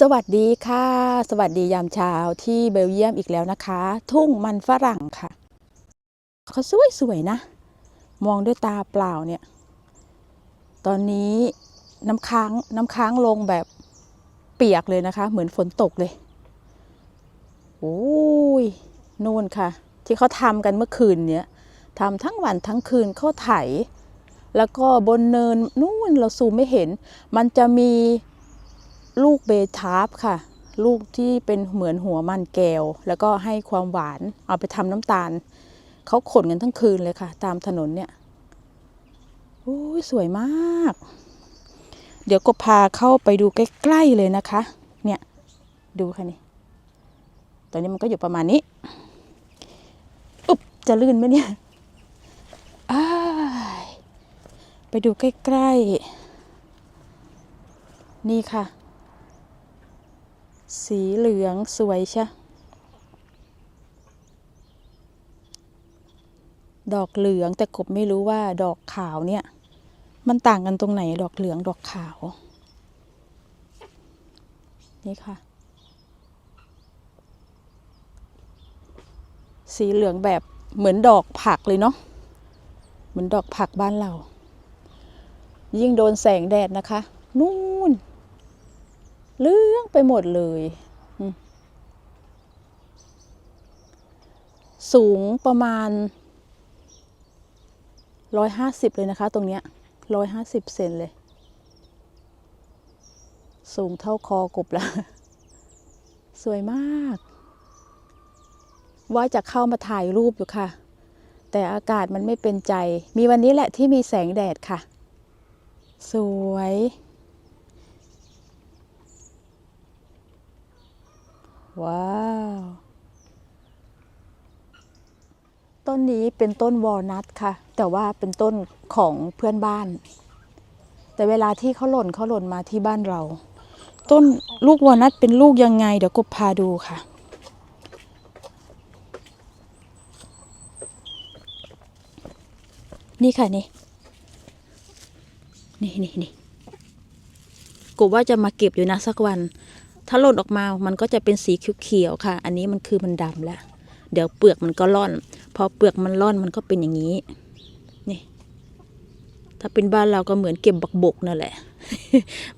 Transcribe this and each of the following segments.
สวัสดีค่ะ สวัสดียามเช้าที่เบลเยียมอีกแล้วนะคะ ทุ่งมันฝรั่งค่ะเขาสวยสวยๆนะ มองด้วยตาเปล่าเนี่ย ตอนนี้น้ำค้างน้ำค้างลงแบบเปียกเลยนะคะ เหมือนฝนตกเลยโอ้ยนู่นค่ะ ที่เขาทำกันเมื่อคืนเนี่ยทำทั้งวันทั้งคืนเขาไถ แล้วก็บนเนินนู่นเราซูมไม่เห็น มันจะมี ลูกเบทาร์ฟค่ะ ลูกที่เป็นเหมือนหัวมันแก้ว แล้วก็ให้ความหวานเอาไปทำน้ำตาล เขาขนกันทั้งคืนเลยค่ะ ตามถนนเนี่ยโอ้ยสวยมาก เดี๋ยวก็พาเข้าไปดูใกล้ๆเลยนะคะ เนี่ยดูค่ะนี่ตอนนี้มันก็อยู่ประมาณนี้ อุ๊บ จะลื่นไหมเนี่ยอ้ายไปดูใกล้ๆ นี่ค่ะ สีเหลืองสวยใช่ ดอกเหลืองแต่กบไม่รู้ว่าดอกขาวเนี่ย มันต่างกันตรงไหนดอกเหลืองดอกขาว นี่ค่ะ สีเหลืองแบบเหมือนดอกผักเลยเนาะ เหมือนดอกผักบ้านเรา ยิ่งโดนแสงแดดนะคะ นู่น เหลืองไปหมดเลย สูงประมาณร้อยห้าสิบเลยนะคะ ตรงเนี้ยร้อยห้าสิบเซนเลย สูงเท่าคอกบล้วสวยมาก ว่าจะเข้ามาถ่ายรูปอยู่ค่ะ แต่อากาศมันไม่เป็นใจ มีวันนี้แหละที่มีแสงแดดค่ะ สวย ว้าว ต้นนี้เป็นต้นวอลนัทค่ะ แต่ว่าเป็นต้นของเพื่อนบ้าน แต่เวลาที่เขาหล่นเขาหล่นมาที่บ้านเรา ต้นลูกวอลนัทเป็นลูกยังไง เดี๋ยวกบพาดูค่ะนี่ค่ะนี่ นี่นี่นี่กบว่าจะมาเก็บอยู่นะสักวัน ถ้าหล่นออกมามันก็จะเป็นสีเขียวๆค่ะ อันนี้มันคือมันดำแล้ว เดี๋ยวเปลือกมันก็ร่อน พอเปลือกมันร่อนมันก็เป็นอย่างนี้ นี่ ถ้าเป็นบ้านเราก็เหมือนเก็บบักบกนั่นแหละ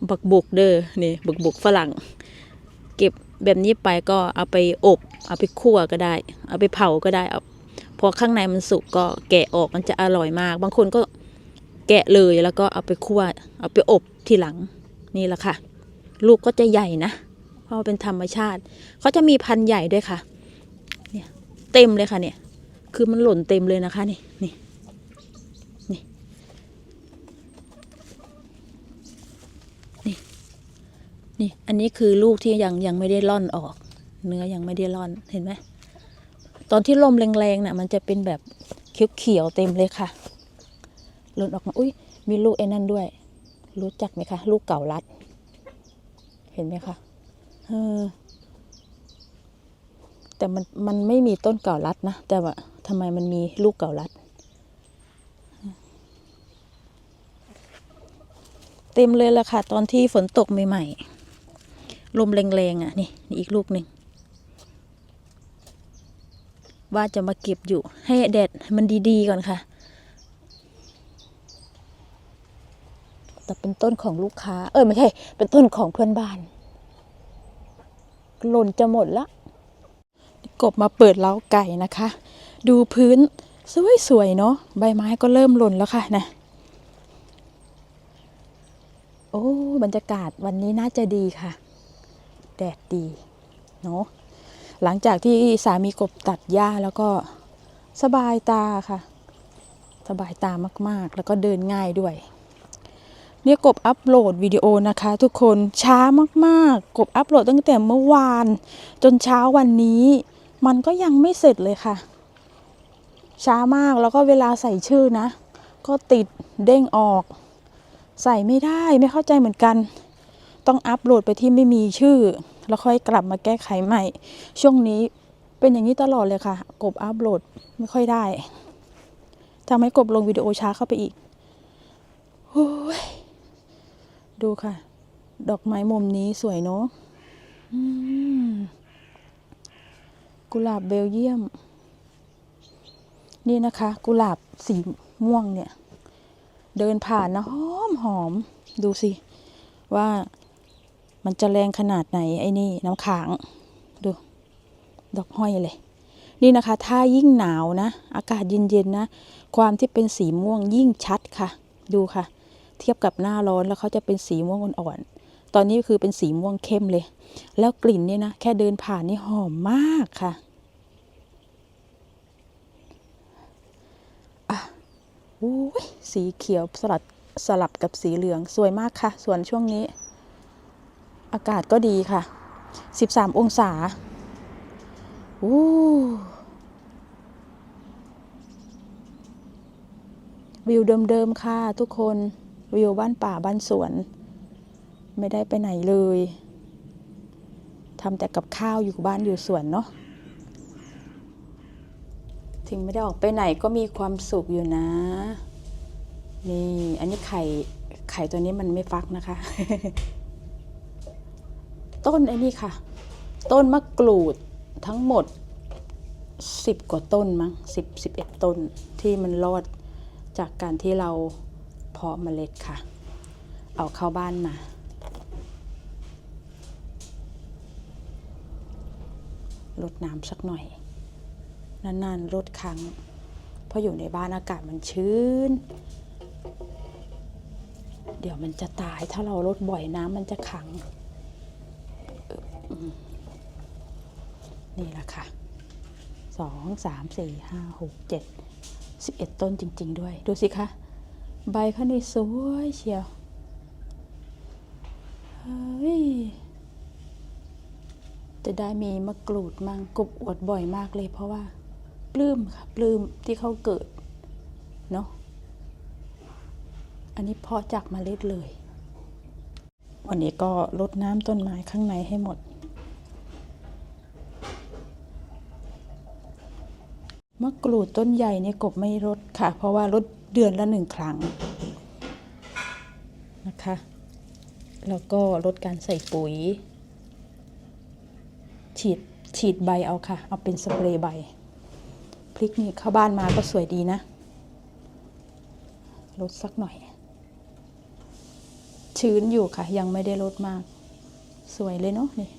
บักบกเด้อ นี่ บักบกฝรั่ง เก็บแบบนี้ไปก็เอาไปอบ เอาไปคั่วก็ได้ เอาไปเผาก็ได้ เอาพอข้างในมันสุกก็แกะออกมันจะอร่อยมาก บางคนก็แกะเลยแล้วก็เอาไปคั่ว เอาไปอบทีหลัง นี่แหละค่ะ ลูกก็จะใหญ่นะ เพราะว่าเป็นธรรมชาติเขาจะมีพันธุ์ใหญ่ด้วยค่ะเนี่ยเต็มเลยค่ะเนี่ย คือมันหล่นเต็มเลยนะคะนี่นี่นี่นี่นี่อันนี้คือลูกที่ยังยังไม่ได้ร่อนออก เนื้อยังไม่ได้ร่อนเห็นไหมตอนที่ลมแรงๆน่ะมันจะเป็นแบบเขียวๆเต็มเลยค่ะหล่นออกมาอุ้ยมีลูกไอ้นั่นด้วย รู้จักไหมคะ ลูกเก่ารัด เห็นไหมคะ เออ แต่มันมันไม่มีต้นเก่ารัดนะ แต่ว่าทำไมมันมีลูกเก่ารัด เต็มเลยละค่ะ ตอนที่ฝนตกใหม่ๆลมแรงๆอะนี่นี่อีกลูกหนึ่งว่าจะมาเก็บอยู่ ให้แดดมันดี ๆ ก่อนค่ะ แต่เป็นต้นของลูกค้า เออไม่ใช่ เป็นต้นของเพื่อนบ้าน หล่นจะหมดละ กบมาเปิดเล้าไก่นะคะ ดูพื้นสวยๆเนาะใบไม้ก็เริ่มหล่นแล้วค่ะนะโอ้บรรยากาศวันนี้น่าจะดีค่ะ แดดดีเนาะหลังจากที่สามีกบตัดหญ้าแล้วก็สบายตาค่ะ สบายตามากๆ แล้วก็เดินง่ายด้วย เนี่ยกบอัปโหลดวิดีโอนะคะทุกคนช้ามากๆ กบอัปโหลดตั้งแต่เมื่อวาน จนเช้าวันนี้ มันก็ยังไม่เสร็จเลยค่ะ ช้ามากแล้วก็เวลาใส่ชื่อนะ ก็ติดเด้งออก ใส่ไม่ได้ไม่เข้าใจเหมือนกัน ต้องอัปโหลดไปที่ไม่มีชื่อ แล้วค่อยกลับมาแก้ไขใหม่ ช่วงนี้เป็นอย่างนี้ตลอดเลยค่ะ กบอัปโหลดไม่ค่อยได้ทำให้กบลงวิดีโอช้าเข้าไปอีกโอ้ย ดูค่ะ ดอกไม้มุมนี้สวยเนาะกุหลาบเบลเยียม นี่นะคะ กุหลาบสีม่วงเนี่ย เดินผ่านนะหอมหอม ดูสิ ว่ามันจะแรงขนาดไหนไอ้นี่ น้ำค้างดู ดอกห้อยเลย นี่นะคะ ถ้ายิ่งหนาวนะ อากาศเย็นๆนะ ความที่เป็นสีม่วงยิ่งชัดค่ะ ดูค่ะ เทียบกับหน้าร้อนแล้วเขาจะเป็นสีม่วงอ่อนๆตอนนี้คือเป็นสีม่วงเข้มเลย แล้วกลิ่นเนี่ยนะแค่เดินผ่านนี่หอมมากค่ะอะอุ้ยสีเขียวสลัดสลับกับสีเหลืองสวยมากค่ะ ส่วนช่วงนี้ อากาศก็ดีค่ะ 13 องศาอู้วิวเดิมๆค่ะทุกคน วิวบ้านป่าบ้านสวน ไม่ได้ไปไหนเลยทำแต่กับข้าวอยู่บ้านอยู่สวนเนาะถึงไม่ได้ออกไปไหนก็มีความสุขอยู่นะ นี่อันนี้ไข่ไข่ตัวนี้มันไม่ฟักนะคะ ต้นไอ้นี่ค่ะ ต้นมะกรูดทั้งหมดสิบกว่าต้นมั้งสิบสิบเอ็ดต้นที่มันรอดจากการที่เรา เพาะเมล็ดค่ะ เอาเข้าบ้านมา ลดน้ำสักหน่อย นานๆลดครั้ง เพราะอยู่ในบ้านอากาศมันชื้น เดี๋ยวมันจะตายถ้าเราลดบ่อยน้ำมันจะขัง นี่แหละค่ะสองสามสี่ห้าหกเจ็ดสิบเอ็ดต้นจริง ๆ ด้วย ดูสิคะ ใบเขานี่สวยเชียว เฮ้ย จะได้มีมะกรูดมังกบอวดบ่อยมากเลยเพราะว่า ปลื้มค่ะ ปลื้มที่เขาเกิด เนาะ อันนี้เพาะจากเมล็ดเลย วันนี้ก็รดน้ำต้นไม้ข้างในให้หมดมะกรูดต้นใหญ่เนี่ยกบไม่รดค่ะ เพราะว่ารด เดือนละหนึ่งครั้งนะคะ แล้วก็ลดการใส่ปุ๋ย ฉีดฉีดใบเอาค่ะ เอาเป็นสเปรย์ใบ พริกนี่เข้าบ้านมาก็สวยดีนะ ลดสักหน่อย ชื้นอยู่ค่ะ ยังไม่ได้ลดมาก สวยเลยเนาะนี่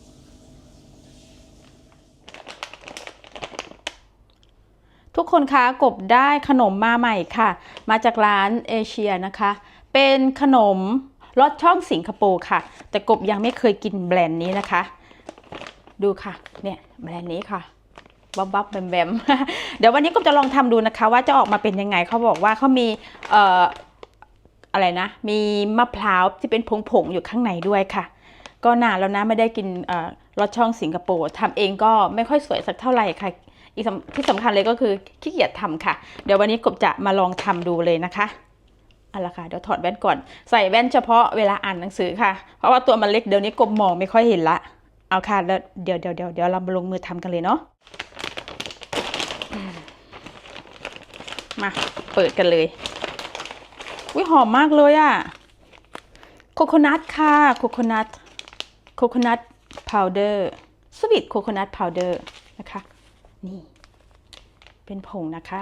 ทุกคนคะกบได้ขนมมาใหม่ค่ะ มาจากร้านเอเชียนะคะ เป็นขนมรสช่องสิงคโปร์ค่ะ แต่กบยังไม่เคยกินแบรนด์นี้นะคะ ดูค่ะ เนี่ยแบรนด์นี้ค่ะบ๊อบบ๊อบแบมแบมเดี๋ยววันนี้กบจะลองทำดูนะคะ ว่าจะออกมาเป็นยังไงเขาบอกว่าเขามีเอ่ออะไรนะ มีมะพร้าวที่เป็นผงๆอยู่ข้างในด้วยค่ะ ก็นานแล้วนะไม่ได้กินรสช่องสิงคโปร์ทำเองก็ไม่ค่อยสวยสักเท่าไหร่ค่ะ อีกที่สำคัญเลยก็คือขี้เกียจทำค่ะ เดี๋ยววันนี้กบจะมาลองทำดูเลยนะคะเอาละค่ะเดี๋ยวถอดแว่นก่อน ใส่แว่นเฉพาะเวลาอ่านหนังสือค่ะ เพราะว่าตัวมันเล็กเดี๋ยวนี้กบมองไม่ค่อยเห็นละ เอาค่ะแล้วเดี๋ยวเดี๋ยวเดี๋ยวเดี๋ยวเรามาลงมือทำกันเลยเนาะมาเปิดกันเลยวิหอมมากเลยอะโคโคนัทค่ะโคโคนัทโคโคนัทพาวเดอร์สวีทโคโคนัทพาวเดอร์นะคะ นี่ เป็นผงนะคะ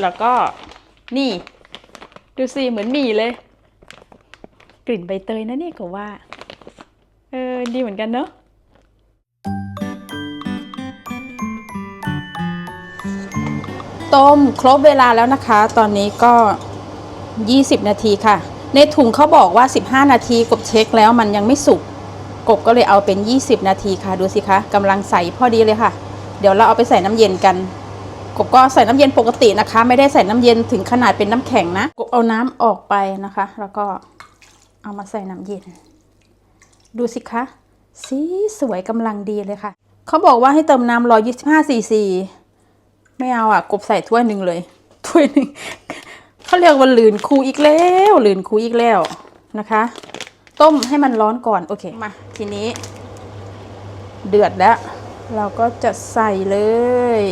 แล้วก็นี่ ดูสิเหมือนหมี่เลย กลิ่นใบเตยนะเนี่ยก็ว่า เออ ดีเหมือนกันเนอะต้มครบเวลาแล้วนะคะ ตอนนี้ก็ 20 นาทีค่ะ ในถุงเขาบอกว่า 15 นาทีกบเช็คแล้วมันยังไม่สุก กบก็เลยเอาเป็น 20 นาทีค่ะดูสิคะกำลังใสพอดีเลยค่ะ เดี๋ยวเราเอาไปใส่น้ำเย็นกันกบก็ใส่น้ำเย็นปกตินะคะ ไม่ได้ใส่น้ำเย็นถึงขนาดเป็นน้ำแข็งนะกบเอาน้ำออกไปนะคะ แล้วก็เอามาใส่น้ำเย็น ดูสิคะสีสวยกำลังดีเลยค่ะ เขาบอกว่าให้เติมน้ำ125ซีซีไม่เอาอะ กบใส่ถ้วยหนึ่งเลย ถ้วยหนึ่งเขาเรียกว่าหลืนคูอีกแล้วหลืนคูอีกแล้วนะคะ ต้มให้มันร้อนก่อน โอเค มา ทีนี้ เดือดแล้ว เราก็จะใส่เลย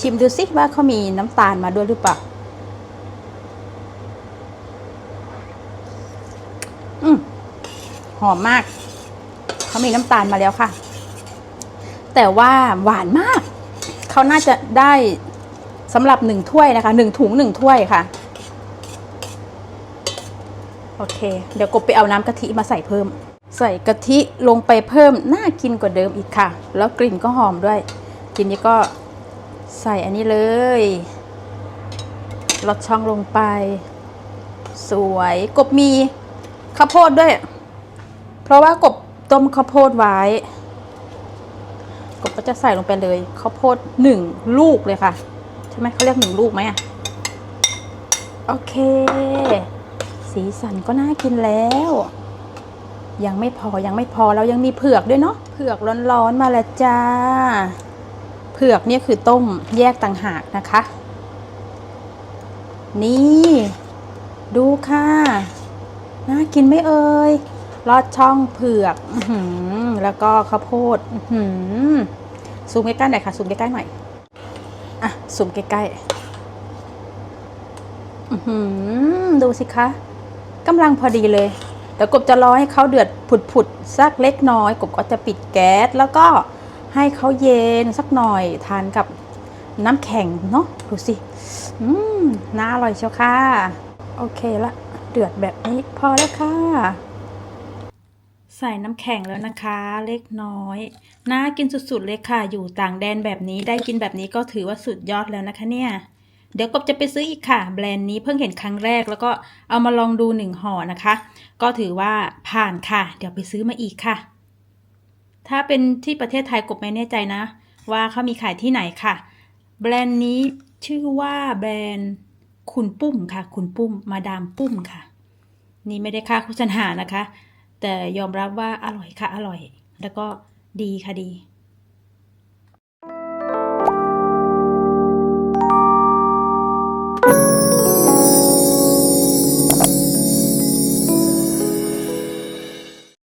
ชิมดูสิว่าเขามีน้ำตาลมาด้วยหรือเปล่าหอมมาก เขามีน้ำตาลมาแล้วค่ะ แต่ว่าหวานมาก เขาน่าจะได้สำหรับหนึ่งถ้วยนะคะหนึ่งถุงหนึ่งถ้วยค่ะ โอเค เดี๋ยวกบไปเอาน้ำกะทิมาใส่เพิ่ม ใส่กะทิลงไปเพิ่มน่ากินกว่าเดิมอีกค่ะ แล้วกลิ่นก็หอมด้วยทีนี้ก็ใส่อันนี้เลยลดช่องลงไป สวย กบมีข้าวโพดด้วย เพราะว่ากบ ต้มข้าวโพดไว้กบก็จะใส่ลงไปเลยข้าวโพดหนึ่งลูกเลยค่ะ ใช่ไหมเขาเรียกหนึ่งลูกไหมอะโอเค สีสันก็น่ากินแล้ว ยังไม่พอยังไม่พอเรายังมีเผือกด้วยเนาะเผือกร้อนๆมาแล้วจ้า เผือกเนี่ยคือต้มแยกต่างหากนะคะ นี่ ดูค่ะ น่ากินไม่เอ่ย ลอดช่องเผือกแล้วก็ข้าวโพดซูมใกล้ๆหน่อยค่ะซูมใกล้ๆหน่อยอะซูมใกล้ๆดูสิคะกำลังพอดีเลยเดี๋ยวกบจะรอให้เขาเดือดผุดๆสักเล็กน้อย กบก็จะปิดแก๊สแล้วก็ให้เขาเย็นสักหน่อยทานกับน้ำแข็งเนาะดูสิอืมน่าอร่อยเชียวค่ะ โอเคละ เดือดแบบนี้พอแล้วค่ะ ใส่น้ำแข็งแล้วนะคะ เล็กน้อยน่ากินสุดๆเลยค่ะ อยู่ต่างแดนแบบนี้ได้กินแบบนี้ก็ถือว่าสุดยอดแล้วนะคะเนี่ย เดี๋ยวกบจะไปซื้ออีกค่ะ แบรนด์นี้เพิ่งเห็นครั้งแรก แล้วก็เอามาลองดูหนึ่งห่อนะคะ ก็ถือว่าผ่านค่ะ เดี๋ยวไปซื้อมาอีกค่ะ ถ้าเป็นที่ประเทศไทยกบไม่แน่ใจนะ ว่าเขามีขายที่ไหนค่ะ แบรนด์นี้ชื่อว่าแบรนด์คุณปุ้มค่ะ คุณปุ้มมาดามปุ้มค่ะ นี่ไม่ได้ค่าโฆษณานะคะ แต่ยอมรับว่าอร่อยค่ะอร่อย แล้วก็ดีค่ะดี